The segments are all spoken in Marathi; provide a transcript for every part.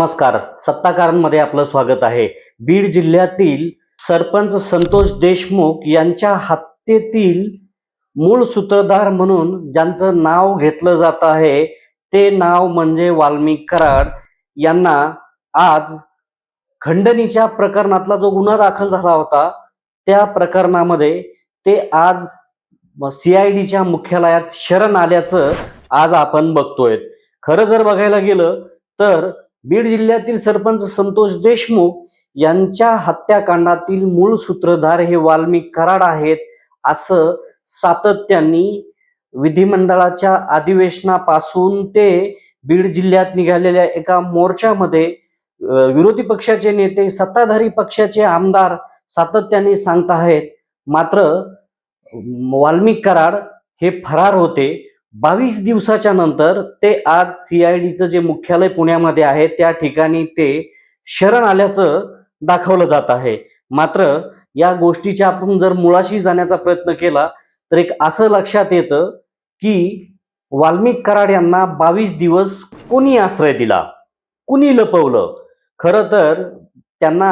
नमस्कार. सत्ताकारांमध्ये आपलं स्वागत आहे. बीड जिल्ह्यातील सरपंच संतोष देशमुख यांच्या हत्येतील मूळ सूत्रधार म्हणून ज्यांचं नाव घेतलं जात आहे ते नाव म्हणजे वाल्मिक कराड. यांना आज खंडणीच्या प्रकरणातला जो गुन्हा दाखल झाला होता त्या प्रकरणामध्ये ते आज सीआयडीच्या मुख्यालयात शरण आल्याचं आज आपण बघतोय. खरं जर बघायला गेलं तर बीड जिल्ह्यातील सरपंच संतोष देशमुख यांच्या हत्याकांडातील मूळ सूत्रधार हे वाल्मिक कराड आहेत असं सातत्याने विधिमंडळाच्या अधिवेशनापासून ते बीड जिल्ह्यात निघालेल्या एका मोर्चामध्ये विरोधी पक्षाचे नेते सत्ताधारी पक्षाचे आमदार सातत्याने सांगत आहेत मात्र वाल्मिक कराड हे फरार होते. बावीस दिवसाच्या नंतर ते आज सीआयडीचं जे मुख्यालय पुण्यामध्ये आहे त्या ठिकाणी ते शरण आल्याचं दाखवलं जात आहे. मात्र या गोष्टीच्या आपण जर मुळाशी जाण्याचा प्रयत्न केला तर एक असं लक्षात येतं की वाल्मिक कराड यांना बावीस दिवस कोणी आश्रय दिला? कुणी लपवलं? खरं तर त्यांना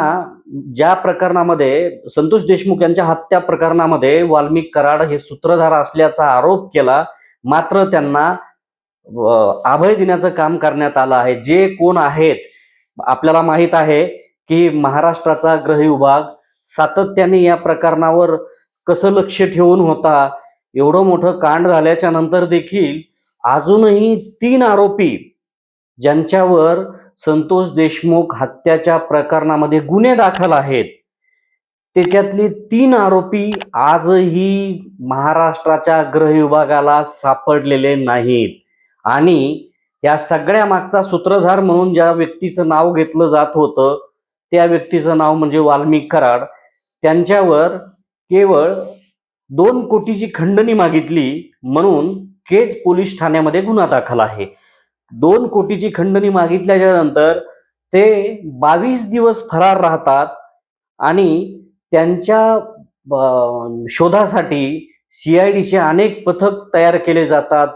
ज्या प्रकरणामध्ये संतोष देशमुख यांच्या हत्या प्रकरणामध्ये वाल्मिक कराड हे सूत्रधार असल्याचा आरोप केला मात्र त्यांना अभय देण्याचं काम करण्यात आलं आहे. जे कोण आहेत आपल्याला माहीत आहे की महाराष्ट्राचा गृह विभाग सातत्याने या प्रकरणावर कसं लक्ष ठेवून होता एवढं मोठं कांड झाल्याच्यानंतर देखील अजूनही तीन आरोपी ज्यांच्यावर संतोष देशमुख हत्याच्या प्रकरणामध्ये गुन्हे दाखल आहेत. त्याच्यातले तीन आरोपी आजही महाराष्ट्राच्या गृह विभागाला सापडलेले नाहीत. आणि या सगळ्या मागचा सूत्रधार म्हणून ज्या व्यक्तीचं नाव घेतलं जात होतं त्या व्यक्तीचं नाव म्हणजे वाल्मिक कराड. त्यांच्यावर केवळ दोन कोटीची खंडणी मागितली म्हणून केज पोलीस ठाण्यामध्ये गुन्हा दाखल आहे. दोन कोटीची खंडणी मागितल्याच्या नंतर ते बावीस दिवस फरार राहतात आणि त्यांच्या शोधासाठी सी आय डीचे अनेक पथक तयार केले जातात.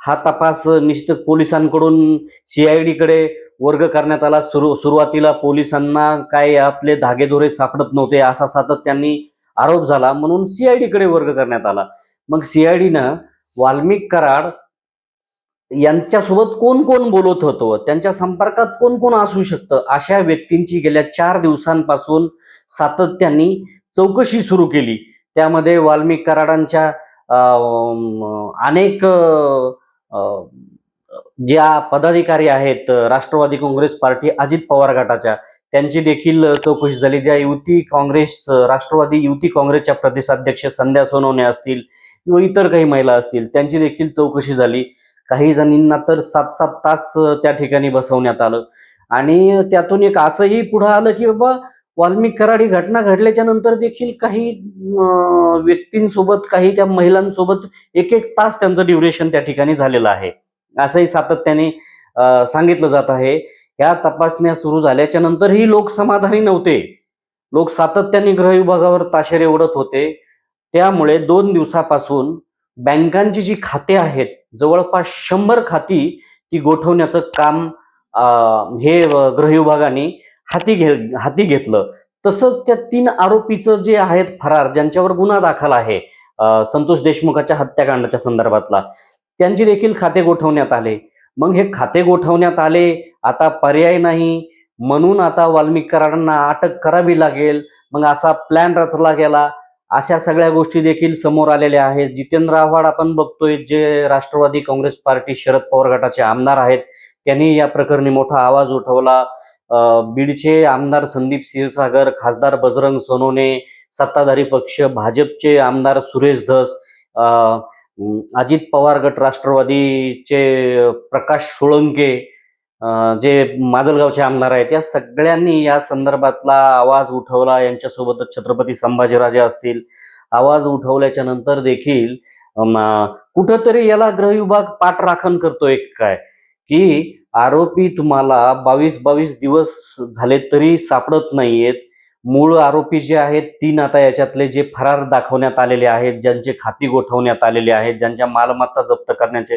हा तपास निश्चितच पोलिसांकडून सीआयडीकडे वर्ग करण्यात आला. सुरू सुरुवातीला पोलिसांना काय आपले धागेधोरे सापडत नव्हते असा सातत्यांनी आरोप झाला. म्हणून सी आय डीकडे वर्ग करण्यात आला. मग सी आय डीनं वाल्मिक कराड यांच्यासोबत कोण कोण बोलत होतं? त्यांच्या संपर्कात कोण कोण असू शकतं? अशा व्यक्तींची गेल्या चार दिवसांपासून सातत्याने चौकशी सुरू केली. त्यामध्ये वाल्मिक कराडांच्या अनेक ज्या पदाधिकारी आहेत राष्ट्रवादी काँग्रेस पार्टी अजित पवार गटाच्या त्यांची देखील चौकशी झाली. ज्या युती काँग्रेस राष्ट्रवादी युती काँग्रेसच्या प्रदेशाध्यक्ष संध्या सोनवणे असतील किंवा इतर काही महिला असतील त्यांची देखील चौकशी झाली. काही जणींना तर सात सात तास त्या ठिकाणी बसवण्यात आलं. आणि त्यातून एक असंही पुढं आलं की बाबा वाल्मिक कराड ही घटना घडल्याच्या नंतर देखील काही व्यक्तींसोबत काही त्या महिलांसोबत एक एक तास त्यांचं ड्युरेशन त्या ठिकाणी झालेलं आहे. असंही सातत्याने सांगितलं जात आहे. या तपासण्या सुरू झाल्याच्या नंतरही लोक समाधानी नव्हते. लोक सातत्याने गृह विभागावर ताशेरे ओढत होते. त्यामुळे दोन दिवसापासून बँकांची जी खाते आहेत जवळपास शंभर खाती ती गोठवण्याचं काम हे अं, गृह विभागाने हाती घे हाती घेतलं. तसंच त्या तीन आरोपीचं जे आहेत फरार ज्यांच्यावर गुन्हा दाखल आहे संतोष देशमुखाच्या हत्याकांडाच्या संदर्भातला त्यांची देखील खाते गोठवण्यात आले. मग हे खाते गोठवण्यात आले आता पर्याय नाही. म्हणून आता वाल्मिकरांना अटक करावी लागेल. मग असा प्लॅन रचला गेला. अशा सगळ्या गोष्टी देखील समोर आलेल्या आहेत. जितेंद्र आव्हाड आपण बघतोय जे राष्ट्रवादी काँग्रेस पार्टी शरद पवार गटाचे आमदार आहेत त्यांनी या प्रकरणी मोठा आवाज उठवला. बीडचे आमदार संदीप क्षीरसागर खासदार बजरंग सोनोने सत्ताधारी पक्ष भाजपचे आमदार सुरेश धस अजित पवार गट राष्ट्रवादीचे प्रकाश सोळंके जे माजलगावचे आमदार आहेत या सगळ्यांनी या संदर्भातला आवाज उठवला. यांच्यासोबतच छत्रपती संभाजीराजे असतील आवाज उठवल्याच्या नंतर देखील कुठंतरी याला ग्रह विभाग पाठराखण करतोय काय की आरोपी तुम्हाला बावीस बावीस दिवस झाले तरी सापडत नाहीयेत. मूळ आरोपी जे आहेत तीन आता याच्यातले जे फरार दाखवण्यात आलेले आहेत ज्यांचे खाती गोठवण्यात आलेले आहेत ज्यांच्या मालमत्ता जप्त करण्याचे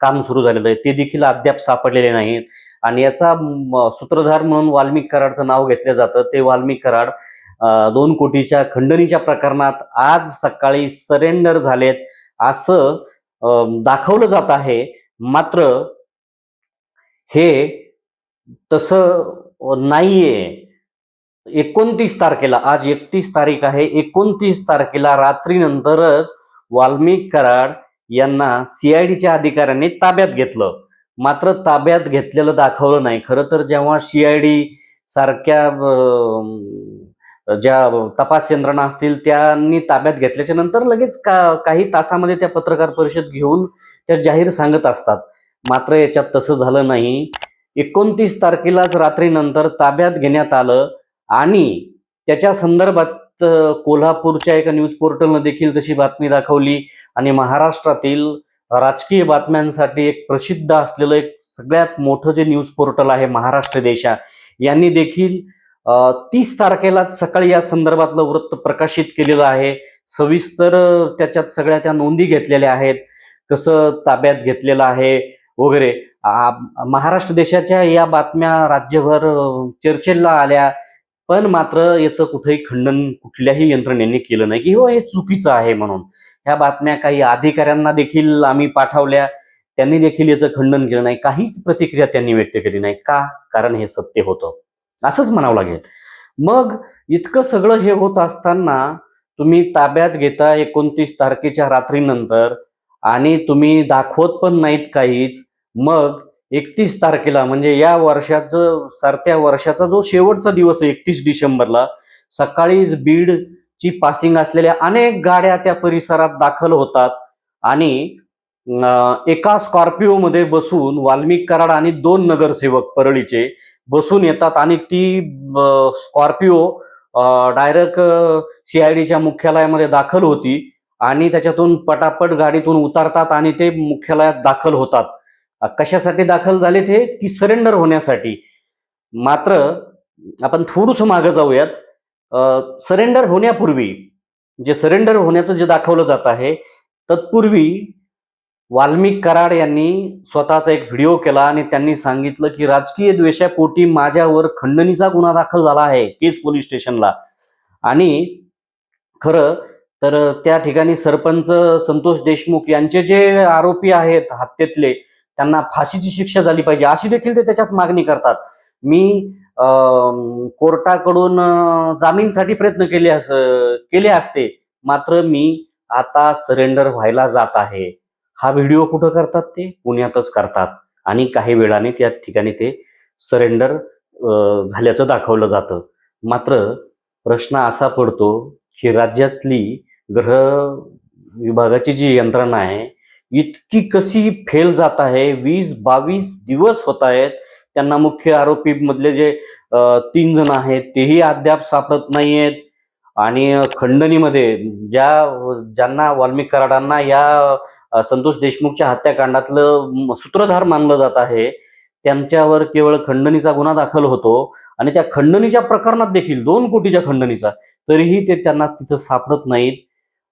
काम सुरू झालेलं आहे ते देखील अद्याप सापडलेले नाहीत आणि याचा सूत्रधार म्हणून वाल्मिक कराडचं नाव घेतलं जातं. ते वाल्मिक कराड दोन कोटीच्या खंडणीच्या प्रकरणात आज सकाळी सरेंडर झालेत असं दाखवलं जात आहे. मात्र हे तसं नाहीये. एकोणतीस तारखेला आज एकतीस तारीख आहे. एकोणतीस तारखेला रात्रीनंतरच वाल्मिक कराड यांना सीआयडीच्या अधिकाऱ्यांनी ताब्यात घेतलं. मात्र ताब्यात घेतलेलं दाखवलं नाही. खरं तर जेव्हा सीआयडी सारख्या ज्या तपास यंत्रणा असतील त्यांनी ताब्यात घेतल्याच्या नंतर लगेच का काही तासामध्ये त्या पत्रकार परिषद घेऊन त्या जाहीर सांगत असतात. मात्र याच्यात तसं झालं नाही. एकोणतीस तारखेलाच रात्रीनंतर ताब्यात घेण्यात आलं आणि त्याच्या संदर्भात कोल्हापूरच्या एका न्यूज पोर्टलनं देखील तशी बातमी दाखवली आणि महाराष्ट्रातील राजकीय बातम्यांसाठी एक प्रसिद्ध असलेलं एक सगळ्यात मोठं जे न्यूज पोर्टल आहे महाराष्ट्र देशा यांनी देखील तीस तारखेलाच सकाळी या संदर्भातलं वृत्त प्रकाशित केलेलं आहे. सविस्तर त्याच्यात सगळ्या त्या नोंदी घेतलेल्या आहेत. कसं ताब्यात घेतलेलं आहे वगैरे. महाराष्ट्र देशाच्या या बातम्या राज्यभर चर्चेला आल्या. पण मात्र याचं कुठेही खंडन कुठल्याही यंत्रणेने केलं नाही की हो हे चुकीचं आहे म्हणून. ह्या बातम्या काही अधिकाऱ्यांना देखील आम्ही पाठवल्या. त्यांनी देखील याचं खंडन केलं नाही. काहीच प्रतिक्रिया त्यांनी व्यक्त केली नाही. का? कारण हे सत्य होतं. असंच म्हणावं लागेल. मग इतकं सगळं हे होत असताना तुम्ही ताब्यात घेता एकोणतीस तारखेच्या रात्रीनंतर आणि तुम्ही दाखवत पण नाहीत काहीच. मग एकतीस तारखेला म्हणजे या वर्षाचं सरत्या वर्षाचा जो शेवटचा दिवस आहे एकतीस डिसेंबरला सकाळीच बीडची पासिंग असलेल्या अनेक गाड्या त्या परिसरात दाखल होतात. आणि एका स्कॉर्पिओमध्ये बसून वाल्मिक कराड आणि दोन नगरसेवक परळीचे बसून येतात आणि ती स्कॉर्पिओ डायरेक्ट सीआयडीच्या मुख्यालयामध्ये दाखल होती आणि त्याच्यातून पटापट गाडीतून उतरतात आणि ते मुख्यालयात दाखल होतात. कशासाठी दाखल झाले ते की सरेंडर होण्यासाठी. मात्र आपण थोडंसं मागं जाऊयात. सरेंडर होण्यापूर्वी जे सरेंडर होण्याचं जे दाखवलं जात आहे तत्पूर्वी वाल्मिक कराड यांनी स्वतःचा एक व्हिडिओ केला आणि त्यांनी सांगितलं की राजकीय द्वेषापोटी माझ्यावर खंडणीचा गुन्हा दाखल झाला आहे केस पोलीस स्टेशनला. आणि खरं तर त्या ठिकाणी सरपंच संतोष देशमुख यांचे जे आरोपी आहेत हत्येतले त्यांना फाशीची शिक्षा झाली पाहिजे. अशी देखील ते त्याच्यात मागणी करतात. मी कोर्टाकडून जामीनसाठी प्रयत्न केले अस केले असते. मात्र मी आता सरेंडर व्हायला जात आहे. हा व्हिडिओ कुठं करतात ते? पुण्यातच करतात. आणि काही वेळाने त्या ठिकाणी ते सरेंडर झाल्याचं दाखवलं जातं. मात्र प्रश्न असा पडतो की राज्यातली गृह विभागाची जी यंत्रणा आहे इतकी कशी फेल जात आहे वीस बावीस दिवस होत आहेत त्यांना मुख्य आरोपी मधले जे तीन जण आहेत तेही अद्याप सापडत नाहीयेत. आणि खंडणीमध्ये ज्या ज्यांना वाल्मिक कराडांना या संतोष देशमुखच्या हत्याकांडातलं सूत्रधार मानलं जात आहे त्यांच्यावर केवळ खंडणीचा गुन्हा दाखल होतो. आणि त्या खंडणीच्या प्रकरणात देखील दोन कोटीच्या खंडणीचा तरीही ते त्यांना तिथं सापडत नाहीत.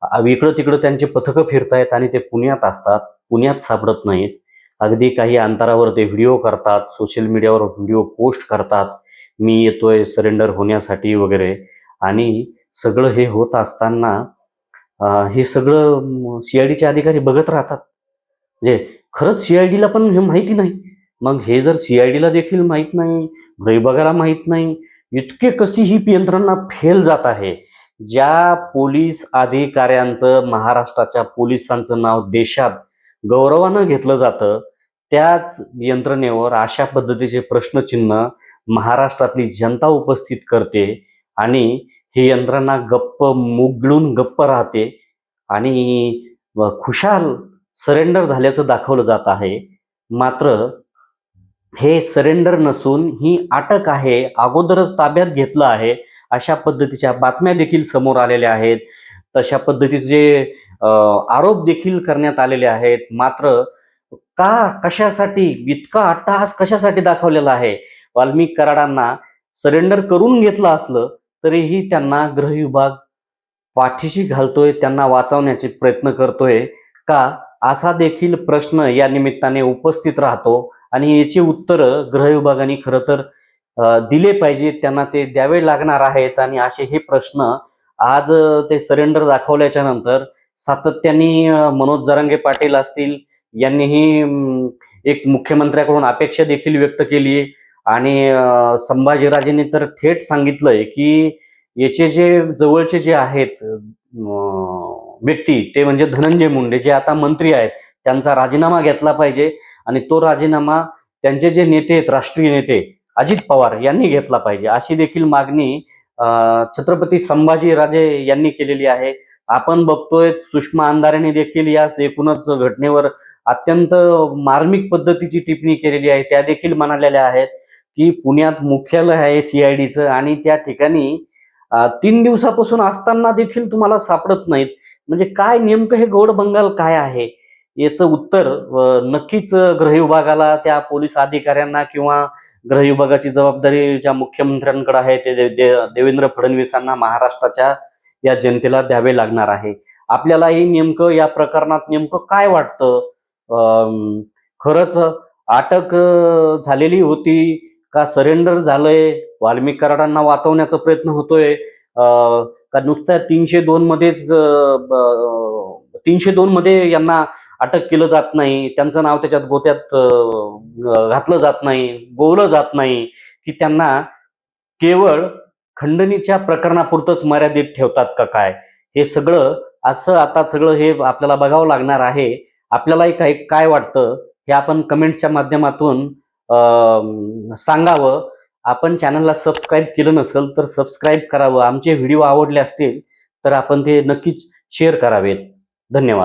इकडं तिकडं त्यांचे पथकं फिरतायत आणि ते पुण्यात असतात पुण्यात सापडत नाहीत. अगदी काही अंतरावर ते व्हिडिओ करतात सोशल मीडियावर व्हिडिओ पोस्ट करतात मी येतोय सरेंडर होण्यासाठी वगैरे. आणि सगळं हे होत असताना हे सगळं सीआयडीचे अधिकारी बघत राहतात. म्हणजे खरंच सीआयडीला पण हे माहिती नाही. मग हे जर सीआयडीला देखील माहीत नाही विभागाला माहीत नाही इतके कशी ही यंत्रणा फेल जात आहे? ज्या पोलीस अधिकाऱ्यांचं महाराष्ट्राच्या पोलिसांचं नाव देशात गौरवानं घेतलं जातं त्याच यंत्रणेवर अशा पद्धतीचे प्रश्नचिन्ह महाराष्ट्रातली जनता उपस्थित करते आणि ही यंत्रणा गप्प मुगळून गप्प राहते आणि खुशाल सरेंडर झाल्याचं दाखवलं जात आहे. मात्र हे सरेंडर नसून ही अटक आहे अगोदरच ताब्यात घेतलं आहे. अशा पद्धतीच्या बातम्या देखील समोर आलेल्या आहेत. तशा पद्धतीचे जे आरोप देखील करण्यात आलेले आहेत. मात्र का कशासाठी इतका अट्टहास कशासाठी दाखवलेला आहे? वाल्मिक कराडांना सरेंडर करून घेतलं असलं तरीही त्यांना गृह विभाग पाठीशी घालतोय त्यांना वाचवण्याचे प्रयत्न करतोय. का? असा देखील प्रश्न या निमित्ताने उपस्थित राहतो. आणि याची उत्तरं गृह विभागाने खरं तर दिले पाहिजेत त्यांना ते द्यावे लागणार आहेत. आणि असे हे प्रश्न आज ते सरेंडर दाखवल्याच्या नंतर सातत्याने मनोज जरांगे पाटील असतील यांनीही एक मुख्यमंत्र्याकडून अपेक्षा देखील व्यक्त केली आहे. आणि संभाजीराजेंनी तर थेट सांगितलंय की याचे जे जवळचे जे आहेत व्यक्ती ते म्हणजे धनंजय मुंडे जे आता मंत्री आहेत त्यांचा राजीनामा घेतला पाहिजे. आणि तो राजीनामा त्यांचे जे नेते आहेत राष्ट्रीय नेते अजित पवार यांनी घेतला पाहिजे. अशी देखील मागणी छत्रपती संभाजीराजे यांनी केलेली आहे. आपण बघतोय सुषमा अंधारेने देखील या एकूणच घटनेवर अत्यंत मार्मिक पद्धतीची टिप्पणी केलेली आहे. त्या देखील म्हणालेल्या आहेत की पुण्यात मुख्यालय आहे सीआयडीचं आणि त्या ठिकाणी तीन दिवसापासून असताना देखील तुम्हाला सापडत नाहीत. म्हणजे काय नेमकं हे गौड बंगाल काय आहे? याचं उत्तर नक्कीच गृह विभागाला त्या पोलीस अधिकाऱ्यांना किंवा गृह विभागाची जबाबदारी ज्या मुख्यमंत्र्यांकडे आहे ते दे- दे- देवेंद्र फडणवीसांना महाराष्ट्राच्या या जनतेला द्यावे लागणार आहे. आपल्यालाही नेमकं या प्रकरणात नेमकं काय वाटतं? खरंच अटक झालेली होती का सरेंडर झालंय? वाल्मिक कराडांना वाचवण्याचा प्रयत्न होतोय. का नुसत्या तीनशे दोन मध्येच तीनशे दोन मध्ये यांना अटक केलं जात नाही त्यांचं नाव त्याच्यात गोत्यात घातलं जात नाही गोवलं जात नाही की त्यांना केवळ खंडणीच्या प्रकरणापुरतंच मर्यादित ठेवतात का काय? हे सगळं असं आता सगळं हे आपल्याला बघावं लागणार आहे. आपल्यालाही काय काय वाटतं हे आपण कमेंटच्या माध्यमातून सांगावं. आपण चॅनलला सबस्क्राईब केलं नसेल तर सबस्क्राईब करावं. आमचे व्हिडिओ आवडले असतील तर आपण ते नक्कीच शेअर करावेत. धन्यवाद.